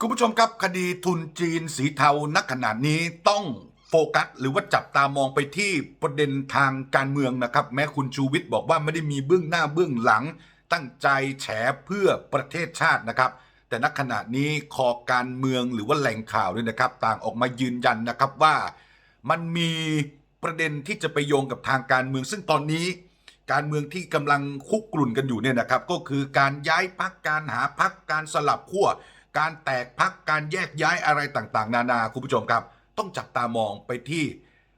คุณผู้ชมครับคดีทุนจีนสีเทานักขนาดนี้ต้องโฟกัสหรือว่าจับตามองไปที่ประเด็นทางการเมืองนะครับ แม้คุณชูวิทย์บอกว่าไม่ได้มีเบื้องหน้าเบื้องหลัง ตั้งใจแฉเพื่อประเทศชาตินะครับ แต่นักขณะนี้คอการเมืองหรือว่าแหล่งข่าวด้วยนะครับ ต่างออกมายืนยันนะครับว่ามันมีประเด็นที่จะไปโยงกับทางการเมือง ซึ่งตอนนี้การเมืองที่กำลังคุกกรุ่นกันอยู่เนี่ยนะครับ ก็คือการย้ายพักการหาพักการสลับขั้ว การแตกพักการแยกย้ายอะไรต่างๆ นานาคุณผู้ชมครับ ต้องจับตามองไปที่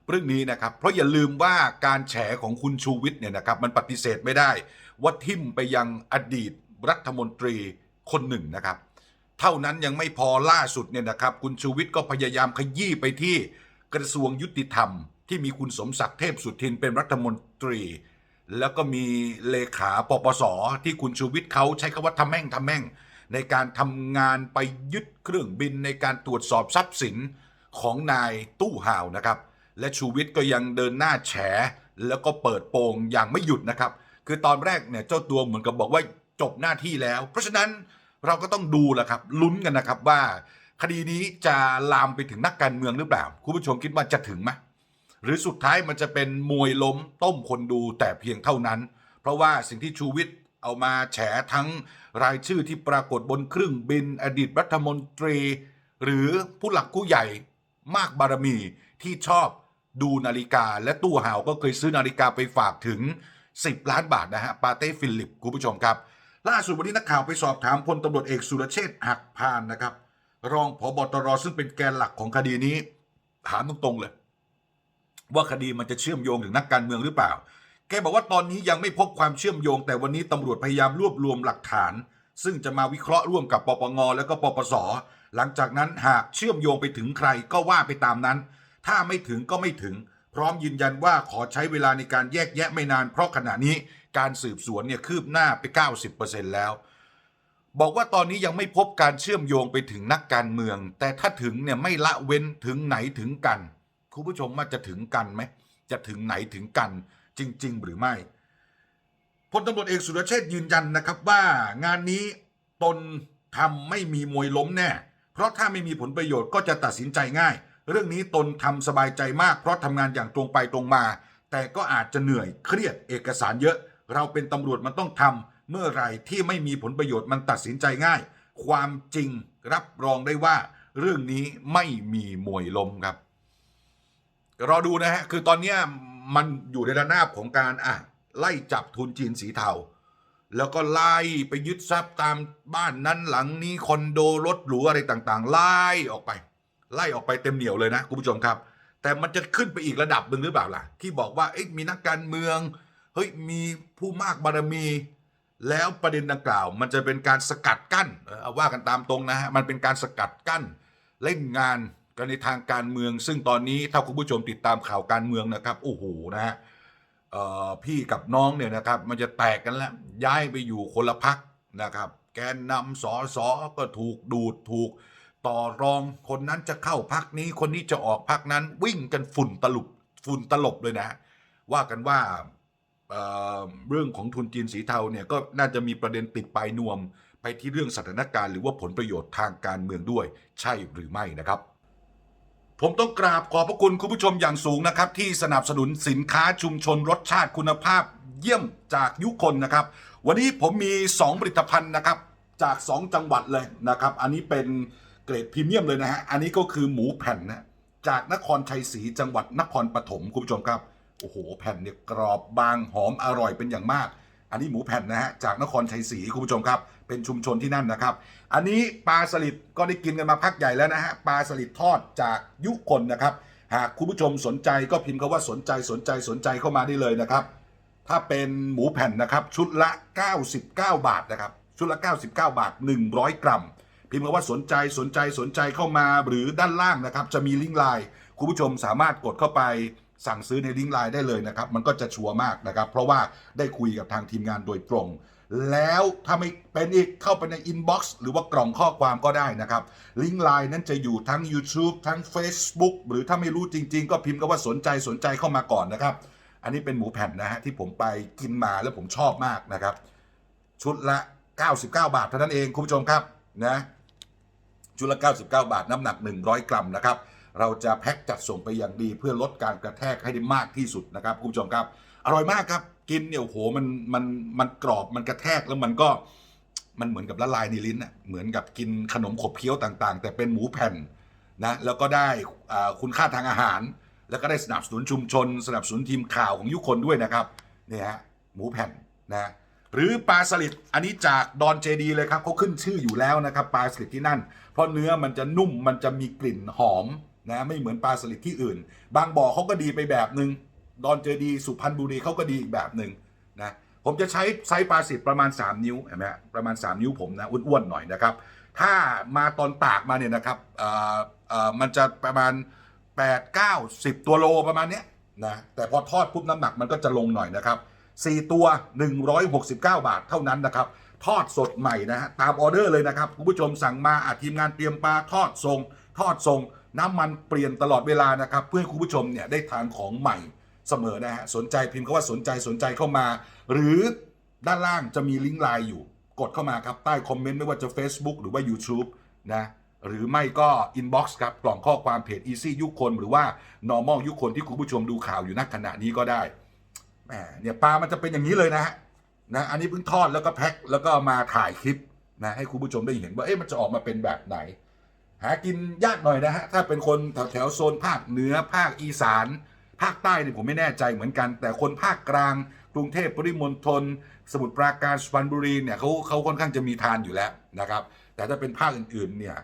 เรื่องนี้นะครับ เพราะอย่าลืมว่าการแฉของคุณชูวิทย์เนี่ยนะครับมันปฏิเสธไม่ได้ ว่าทิ่มไปยังอดีตรัฐมนตรีคนหนึ่งนะครับ เท่านั้นยังไม่พอล่าสุดเนี่ยนะครับ คุณชูวิทย์ก็พยายามขยี้ไปที่กระทรวงยุติธรรม ที่มีคุณสมศักดิ์เทพสุทินเป็นรัฐมนตรี แล้วก็มีเลขาปปสที่คุณชูวิทย์เขาใช้คำว่าทำแม่งทำแม่ง ในการทำงานไปยึดเครื่องบินในการตรวจสอบทรัพย์สินของนายตู้ห่าวนะครับ และชูวิทย์ก็ยังเดินหน้าแฉ แล้วก็เปิดโปงอย่างไม่หยุดนะครับ คือตอนแรกเนี่ยเจ้าตัวเหมือนกับบอกว่าจบหน้าที่แล้ว เพราะฉะนั้นเราก็ต้องดูแหละครับลุ้นกันนะครับว่า คดีนี้จะลามไปถึงนักการเมืองหรือเปล่าคุณผู้ชมคิดว่าจะถึงไหมหรือสุดท้ายมันจะเป็นมวยล้มต้มคนดูแต่เพียงเท่านั้น เพราะว่าสิ่งที่ชูวิทย์ เอามาแฉทั้งรายชื่อที่ปรากฏบนเครื่องบินอดีตรัฐมนตรี หรือผู้หลักผู้ใหญ่มากบารมีที่ชอบดูนาฬิกา และตู้ห่าวก็เคยซื้อนาฬิกาไปฝากถึง 10 ล้านบาทนะฮะปาเต้ฟิลิปคุณผู้ชมครับ ล่าสุดวันนี้นักข่าวไปสอบถามพลตำรวจเอกสุรเชษฐ์หักพานนะครับ รองผบตรซึ่งเป็นแกนหลักของคดีนี้ถามตรงๆเลย ว่าคดีมันจะเชื่อมโยงถึงนักการเมืองหรือเปล่า แกบอกว่าตอนนี้ยังไม่พบความเชื่อมโยง แต่วันนี้ตำรวจพยายามรวบรวมหลักฐาน ซึ่งจะมาวิเคราะห์ร่วมกับปปงและก็ปปส หลังจากนั้นหากเชื่อมโยงไปถึงใครก็ว่าไปตามนั้น ถ้าไม่ถึงก็ไม่ถึง พร้อมยืนยันว่าขอใช้เวลาในการแยกแยะไม่นาน เพราะขณะนี้การสืบสวนเนี่ยคืบหน้าไป 90%แล้ว บอกว่าตอนนี้ยังไม่พบการเชื่อมโยงไปถึงนักการเมือง แต่ถ้าถึงเนี่ยไม่ละเว้นถึงไหนถึงกัน คุณผู้ชมว่าจะถึงกันไหมจะถึงไหนถึงกัน จริง ๆ หรือไม่พลตำรวจเอกสุรเชษยืนยันนะครับว่างานนี้ตนทำไม่มีมวยล้มแน่ เพราะถ้าไม่มีผลประโยชน์ก็จะตัดสินใจง่าย เรื่องนี้ตนทำสบายใจมาก เพราะทำงานอย่างตรงไปตรงมา แต่ก็อาจจะเหนื่อยเครียดเอกสารเยอะ เราเป็นตำรวจมันต้องทำเมื่อไหร่ที่ไม่มีผลประโยชน์มันตัดสินใจง่าย ความจริงรับรองได้ว่า เรื่องนี้ไม่มีมวยล้มครับรอดูนะฮะคือตอนนี้ มันอยู่ในระนาบของการอะไล่จับทุนจีนสีเทา แล้วก็ไล่ไปยึดทรัพย์ตามบ้านนั้นหลังนี้คอนโดรถหรูอะไรต่างๆ ไล่ออกไป ไล่ออกไปเต็มเหนียวเลยนะคุณผู้ชมครับ แต่มันจะขึ้นไปอีกระดับหนึ่งหรือเปล่าล่ะ ที่บอกว่าเอ๊ะมีนักการเมืองเฮ้ยมีผู้มากบารมี แล้วประเด็นดังกล่าว มันจะเป็นการสกัดกั้นเออเอาว่ากันตามตรงนะฮะมันเป็นการสกัดกั้นเล่นงาน กันในทางการเมือง ซึ่งตอนนี้ถ้าคุณผู้ชมติดตามข่าวการเมืองนะครับโอ้โหนะฮะพี่กับน้องเนี่ยนะครับ มันจะแตกกันแล้ว ย้ายไปอยู่คนละพักนะครับ แกนนำสอสอก็ถูกดูดถูก ต่อรองคนนั้นจะเข้าพักนี้คนนี้จะออกพักนั้น วิ่งกันฝุ่นตลุบฝุ่นตลบเลยนะ ว่ากันว่าเเรื่องของทุนจีนสีเทาเนี่ยก็น่าจะมีประเด็นติดปลายนวม ไปที่เรื่องสถานการณ์หรือว่าผลประโยชน์ทางการเมืองด้วย ใช่หรือไม่นะครับ ผมต้องกราบขอบพระคุณคุณผู้ชมอย่างสูงนะครับ ที่สนับสนุนสินค้าชุมชนรสชาติคุณภาพเยี่ยมจากยุคนนะครับ วันนี้ผมมี 2 ผลิตภัณฑ์นะครับ จาก 2 จังหวัดเลยนะครับ อันนี้เป็นเกรดพรีเมียมเลยนะฮะอันนี้ก็คือหมูแผ่นนะจากนครชัยศรีจังหวัดนครปฐมคุณผู้ชมครับโอ้โหแผ่นเนี่ยกรอบบางหอมอร่อยเป็นอย่างมาก อันนี้หมูแผ่นนะฮะจากนครชัยศรีคุณผู้ชมครับ เป็นชุมชนที่นั่นนะครับ อันนี้ปลาสลิดก็ได้กินกันมาพักใหญ่แล้วนะฮะปลาสลิดทอดจากยุคนนะครับ หากคุณผู้ชมสนใจก็พิมพ์คำว่าสนใจสนใจสนใจเข้ามาได้เลยนะครับ ถ้าเป็นหมูแผ่นนะครับชุดละ 99 บาทนะครับชุดละ 99 บาท 100 กรัม พิมพ์คำว่าสนใจสนใจสนใจเข้ามาหรือด้านล่างนะครับ จะมีลิงก์ไลน์คุณผู้ชมสามารถกดเข้าไป สั่งซื้อในลิงก์ไลน์ได้เลยนะครับ มันก็จะชัวร์มากนะครับ เพราะว่าได้คุยกับทางทีมงานโดยตรง แล้วถ้าไม่เป็นอีกเข้าไปในอินบ็อกซ์หรือว่ากล่องข้อความก็ได้นะครับ ลิงก์ไลน์นั้นจะอยู่ทั้ง YouTube ทั้ง Facebook หรือถ้าไม่รู้จริง ๆ ก็พิมพ์คำว่าสนใจสนใจเข้ามาก่อนนะครับ อันนี้เป็นหมูแผ่นนะฮะที่ผมไปกินมาแล้วผมชอบมากนะครับ ชุดละ 99 บาทเท่านั้นเองคุณผู้ชมครับนะชุดละ 99 บาทน้ำหนัก 100 กรัมนะครับ เราจะแพ็คจัดส่งไปอย่างดี เพื่อลดการกระแทกให้ได้มากที่สุดนะครับคุณผู้ชมครับ อร่อยมากครับ กินเนี่ยโอ้โหมันมันมันกรอบมันกระแทกแล้วมันก็มันเหมือนกับละลายในลิ้นอะเหมือนกับกินขนมขบเคี้ยวต่างๆ แต่เป็นหมูแผ่นนะแล้วก็ได้คุณค่าทางอาหาร แล้วก็ได้สนับสนุนชุมชน สนับสนุนทีมข่าวของยุคนด้วยนะครับเนี่ยฮะหมูแผ่นนะหรือปลาสลิดอันนี้จากดอนเจดีเลยครับเขาขึ้นชื่ออยู่แล้วนะครับปลาสลิดที่นั่น เพราะเนื้อมันจะนุ่มมันจะมีกลิ่นหอม นะไม่เหมือนปลาสลิดที่อื่น บางบ่อเขาก็ดีไปแบบหนึ่งดอนเจดีสุพรรณบุรีเขาก็ดีอีกแบบหนึ่งนะผมจะใช้ไซส์ปลาสลิดประมาณ 3 นิ้วเห็นไหมประมาณ 3 นิ้วผมนะอ้วนๆหน่อยนะครับ ถ้ามาตอนตากมาเนี่ยนะครับมันจะประมาณ 8 9 10 ตัวโลประมาณเนี้ยนะแต่พอทอดปุ๊บน้ำหนักมันก็จะลงหน่อยนะครับ4 ตัว 169 บาทเท่านั้นนะครับ ทอดสดใหม่นะฮะตามออเดอร์เลยนะครับคุณผู้ชมสั่งมาอาทีมงานเตรียมปลาทอดทรง ทอดทรง น้ำมันเปลี่ยนตลอดเวลานะครับ เพื่อให้คุณผู้ชมเนี่ยได้ทานของใหม่เสมอนะฮะสนใจพิมพ์คำว่าสนใจสนใจเข้ามา หรือด้านล่างจะมีลิงก์ไลน์อยู่ กดเข้ามาครับ ใต้คอมเมนต์ไม่ว่าจะ Facebook หรือว่า YouTube นะหรือไม่ก็ Inbox ครับ กล่องข้อความเพจ Easy ยุคคน หรือว่า Normal ยุคคนที่คุณผู้ชมดูข่าวอยู่ณขณะนี้ก็ได้แหมเนี่ยปลามันจะเป็นอย่างนี้เลยนะฮะนะอันนี้เพิ่งทอดแล้วก็แพ็คแล้วก็มาถ่ายคลิปนะให้คุณผู้ชมได้เห็นว่าเอ๊ะมันจะออกมาเป็นแบบไหน หากินยากหน่อยนะฮะ ถ้าเป็นคนแถวแถวโซนภาคเหนือภาคอีสาน ภาคใต้เนี่ยผมไม่แน่ใจเหมือนกัน แต่คนภาคกลาง กรุงเทพปริมณฑลสมุทรปราการสุพรรณบุรีเนี่ยเขาเขาค่อนข้างจะมีทานอยู่แล้วนะครับ แต่ถ้าเป็นภาคอื่นๆเนี่ย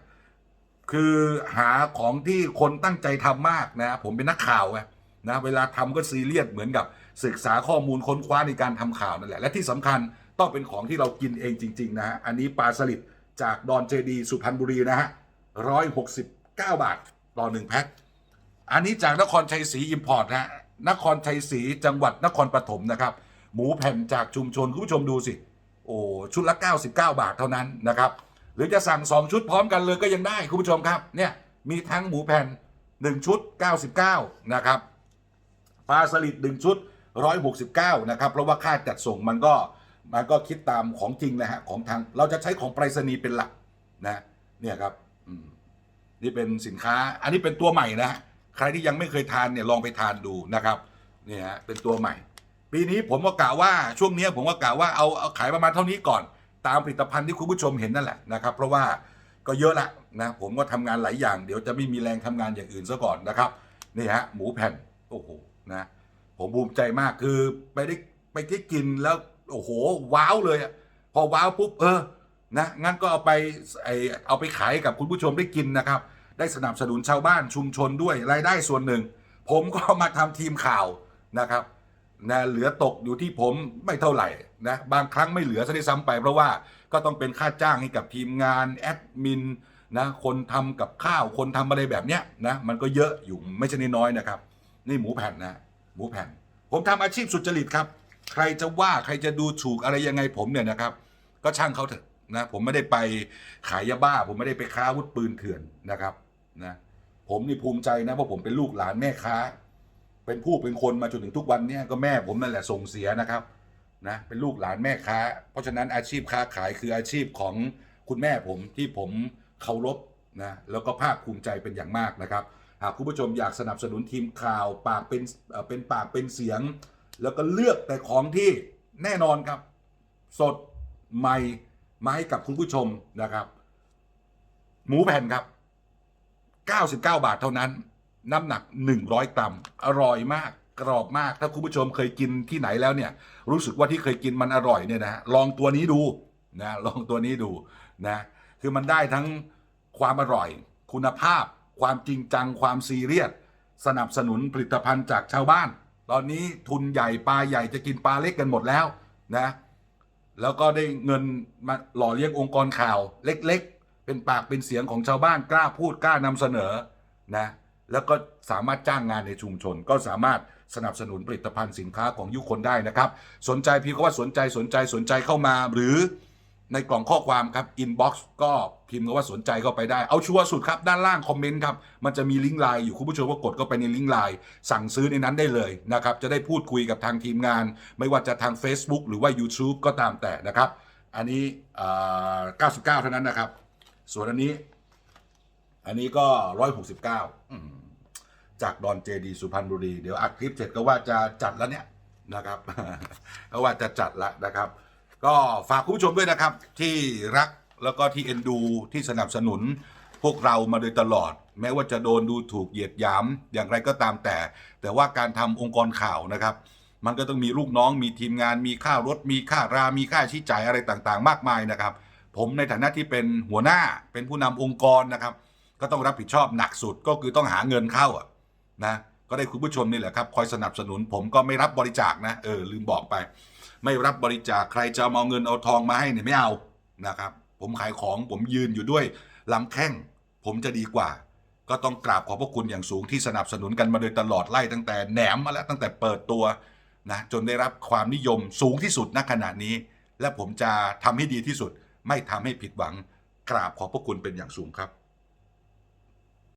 คือหาของที่คนตั้งใจทำมากนะผมเป็นนักข่าวไงนะเวลาทำก็ซีเรียสเหมือนกับศึกษาข้อมูลค้นคว้าในการทำข่าวนั่นแหละและที่สำคัญต้องเป็นของที่เรากินเองจริง ๆ นะฮะอันนี้ปลาสลิดจากดอนเจดีสุพรรณบุรีนะฮะ ร้อยหกสิบเก้าบาท ต่อหนึ่งแพ็ค อันนี้จากนครชัยศรีอิมพอร์ตนะฮะนครชัยศรีจังหวัดนครปฐมนะครับ หมูแผ่นจากชุมชน คุณผู้ชมดูสิ โอ้ชุดละ 99 บาทเท่านั้นนะครับ หรือจะสั่ง 2 ชุดพร้อมกันเลยก็ยังได้ คุณผู้ชมครับ เนี่ย มีทั้งหมูแผ่น 1 ชุด 99 นะครับ ปลาสลิด 1 ชุด 169 นะครับ เพราะว่าค่าจัดส่งมันก็มันก็คิดตามของจริงนะฮะของทางเราจะใช้ของไปรษณีย์เป็นหลักนะเนี่ยครับ นี่เป็นสินค้า อันนี้เป็นตัวใหม่นะใครที่ยังไม่เคยทานเนี่ยลองไปทานดูนะครับเนี่ยฮะเป็นตัวใหม่ ปีนี้ผมก็กะว่าช่วงนี้ผมก็กะว่าเอาเอาขายประมาณเท่านี้ก่อน ตามผลิตภัณฑ์ที่คุณผู้ชมเห็นนั่นแหละนะครับ เพราะว่าก็เยอะละนะผมก็ทำงานหลายอย่างเดี๋ยวจะไม่มีแรงทำงานอย่างอื่นซะก่อนนะครับนี่ฮะหมูแผ่นโอ้โหนะผมภูมิใจมากคือไปได้ไปได้กินแล้วโอ้โหว้าวเลยอะพอว้าวปุ๊บเออนะงั้นก็เอาไปไอเอาไปขายกับคุณผู้ชมได้กินนะครับ ได้สนับสนุนชาวบ้านชุมชนด้วยรายได้ส่วนหนึ่ง ผมก็มาทำทีมข่าวนะครับนะเหลือตกอยู่ที่ผมไม่เท่าไหร่นะบางครั้งไม่เหลือซะด้วยซ้ำไป เพราะว่าก็ต้องเป็นค่าจ้างให้กับทีมงานแอดมินนะคนทำกับข้าวคนทำอะไรแบบเนี้ยนะมันก็เยอะอยู่ไม่ใช่น้อยนะครับ นี่หมูแผ่นนะหมูแผ่น ผมทำอาชีพสุจริตครับ ใครจะว่าใครจะดูถูกอะไรยังไงผมเนี่ยนะครับ ก็ช่างเขาเถอะนะผมไม่ได้ไปขายยาบ้า ผมไม่ได้ไปค้าอาวุธปืนเถื่อนนะครับ นะผมนี่ภูมิใจนะเพราะผมเป็นลูกหลานแม่ค้า เป็นผู้เป็นคนมาจนถึงทุกวันเนี่ยก็แม่ผมนั่นแหละส่งเสียนะครับนะเป็นลูกหลานแม่ค้า เพราะฉะนั้นอาชีพค้าขายคืออาชีพของคุณแม่ผมที่ผมเคารพนะแล้วก็ภาคภูมิใจเป็นอย่างมากนะครับหากคุณผู้ชมอยากสนับสนุนทีมข่าวปากเป็นเอ่อเป็นปากเป็นเสียง แล้วก็เลือกแต่ของที่แน่นอนครับ สดใหม่มาให้กับคุณผู้ชมนะครับ หมูแผ่นครับ 99 บาทเท่านั้น น้ำหนัก 100 กรัม อร่อยมาก กรอบมาก ถ้าคุณผู้ชมเคยกินที่ไหนแล้วเนี่ย รู้สึกว่าที่เคยกินมันอร่อยเนี่ยนะลองตัวนี้ดูนะลองตัวนี้ดูนะคือมันได้ทั้งความอร่อย คุณภาพ ความจริงจัง ความซีเรียสสนับสนุนผลิตภัณฑ์จากชาวบ้าน ตอนนี้ทุนใหญ่ปลาใหญ่จะกินปลาเล็กกันหมดแล้วนะแล้วก็ได้เงินมาหล่อเลี้ยงองค์กรข่าวเล็ก เป็นปากเป็นเสียงของชาวบ้านกล้าพูดกล้านำเสนอนะแล้วก็สามารถจ้างงานในชุมชน ก็สามารถสนับสนุนผลิตภัณฑ์สินค้าของยุคคนได้นะครับ สนใจพี่ก็ว่าสนใจสนใจสนใจเข้ามา หรือในกล่องข้อความครับ inbox ก็พิมพ์คำว่าสนใจเข้าไปได้ เอาชัวร์สุดครับ ด้านล่างคอมเมนต์ครับ มันจะมีลิงก์ไลน์อยู่คุณผู้ชมก็กดเข้าไปในลิงก์ไลน์สั่งซื้อในนั้นได้เลยนะครับ จะได้พูดคุยกับทางทีมงาน ไม่ว่าจะทาง Facebook หรือว่า YouTube ก็ตามแต่นะครับ อันนี้ 99 เท่านั้นนะครับ ส่วนอันนี้ อันนี้ก็ร้อยหกสิบเก้าจากดอนเจดีสุพรรณบุรี เดี๋ยวอัดคลิปเสร็จก็ว่าจะจัดแล้วเนี่ยนะครับ ก็ว่าจะจัดล้วนะครับ ก็ฝากคุณผู้ชมด้วยนะครับ ที่รักแล้วก็ที่เอ็นดูที่สนับสนุนพวกเรามาโดยตลอด แม้ว่าจะโดนดูถูกเหยียดหยามอย่างไรก็ตามแต่ แต่ว่าการทำองค์กรข่าวนะครับ มันก็ต้องมีลูกน้องมีทีมงานมีค่ารถ มีค่ารา มีค่าใช้จ่ายอะไรต่างๆ มากมายนะครับ ผมในฐานะที่เป็นหัวหน้าเป็นผู้นำองค์กรนะครับ ก็ต้องรับผิดชอบหนักสุดก็คือต้องหาเงินเข้าอะนะก็ได้คุณผู้ชมนี่แหละครับคอยสนับสนุน ผมก็ไม่รับบริจาคนะเออลืมบอกไป ไม่รับบริจาคใครจะเอาเงินเอาทองมาให้เนี่ยไม่เอานะครับ ผมขายของผมยืนอยู่ด้วยลำแข้งผมจะดีกว่า ก็ต้องกราบขอบพระคุณอย่างสูงที่สนับสนุนกันมาโดยตลอดไล่ตั้งแต่แหนมมาแล้วตั้งแต่เปิดตัวนะจนได้รับความนิยมสูงที่สุดณขณะนี้ และผมจะทำให้ดีที่สุด ไม่ทำให้ผิดหวังกราบขอบพระคุณเป็นอย่างสูงครับ